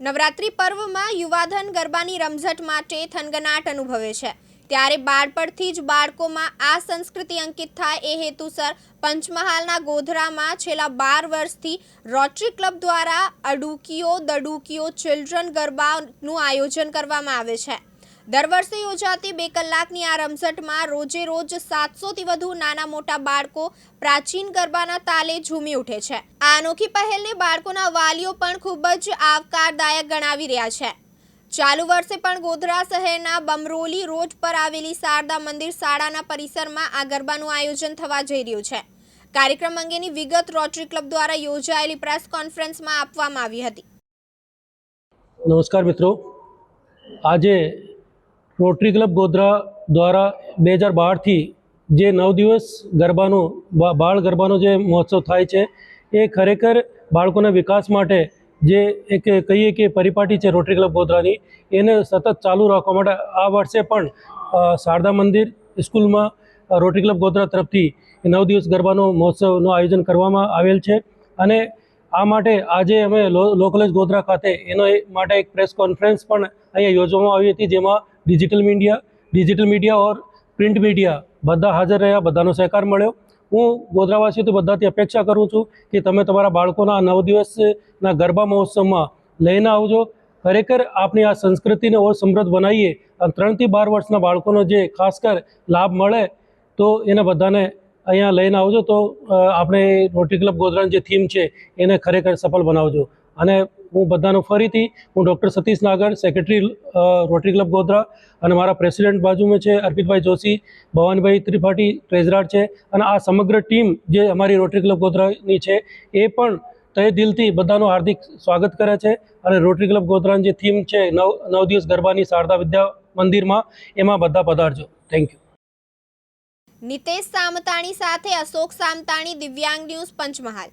નવરાત્રિ પર્વમાં યુવાધન ગરબાની રમઝટ માટે થનગનાટ અનુભવે છે. ત્યારે બાળપણથી જ બાળકોમાં આ સંસ્કૃતિ અંકિત થાય એ હેતુસર પંચમહાલના ગોધરામાં છેલ્લા બાર વર્ષથી રોટરી ક્લબ દ્વારા અડુકીઓ દડુકીઓ ચિલ્ડ્રન ગરબાનું આયોજન કરવામાં આવે છે. દર વર્ષે યોજાતી બે કલાકની આ રમઝટમાં રોજે રોજ સાતસોથી વધુ નાના મોટા બાળકો પ્રાચીન ગરબાના તાલે ઝૂમી ઉઠે છે. આ અનોખી પહેલને બાળકોના વાલીઓ પણ ખૂબ જ આવકારદાયક ગણાવી રહ્યા છે. ચાલુ વર્ષે પણ ગોધરા શહેરના બમરોલી રોડ પર આવેલી શારદા મંદિર શાળાના પરિસરમાં આ ગરબાનું આયોજન થવા જઈ રહ્યું છે. કાર્યક્રમ અંગેની વિગત રોટરી ક્લબ દ્વારા યોજાયેલી પ્રેસ કોન્ફરન્સમાં આપવામાં આવી હતી. નમસ્કાર મિત્રો. આજે રોટરી ક્લબ ગોધરા દ્વારા બે હજાર બારથી જે નવ દિવસ ગરબાનો બાળ ગરબાનો જે મહોત્સવ થાય છે, એ ખરેખર બાળકોના વિકાસ માટે જે એક, કહીએ કે પરિપાટી છે રોટરી ક્લબ ગોધરાની, એને સતત ચાલુ રાખવા માટે આ વર્ષે પણ શારદા મંદિર સ્કૂલમાં રોટરી ક્લબ ગોધરા તરફથી નવ દિવસ ગરબાનો મહોત્સવનું આયોજન કરવામાં આવેલ છે. અને આ માટે આજે અમે લો કોલેજ ગોધરા ખાતે એનો માટે એક પ્રેસ કોન્ફરન્સ પણ અહીંયા યોજવામાં આવી હતી, જેમાં digital media digital media or print media બધા હાજર રહ્યા, બધાનો સહકાર મળ્યો. હું ગોધરાવાસીઓથી બધાથી અપેક્ષા કરું છું કે તમે તમારા બાળકોના નવ દિવસના ગરબા મહોત્સવમાં લઈને આવજો. ખરેખર આપણી આ સંસ્કૃતિને ઓર સમૃદ્ધ બનાવીએ અને ત્રણથી બાર વર્ષના બાળકોનો જે ખાસ કર લાભ મળે તો એને બધાને અહીંયા લઈને આવજો. તો આપણે રોટરી ક્લબ ગોધરાની જે થીમ છે એને ખરેખર સફળ બનાવજો. અને હું બધાનો ફરીથી, હું doctor Satish Nagar, secretary rotary club Godhra અને મારા પ્રેસિડેન્ટ બાજુમાં છે અર્પિતભાઈ જોશી, ભવાનભાઈ ત્રિપાઠી, ટ્રેઝરાર છે અને આ સમગ્ર ટીમ જે અમારી રોટરી ક્લબ ગોધરાની છે એ પણ તહે દિલથી બધાનું હાર્દિક સ્વાગત કરે છે અને રોટરી ક્લબ ગોધરાની જે થીમ છે નવ નવ દિવસ ગરબાની શારદા વિદ્યા મંદિરમાં એમાં બધા પધારજો. થેન્ક યુ નિતેશ સામતાણી સાથે અશોક સામતાણી, દિવ્યાંગ ન્યૂઝ પંચમહાલ.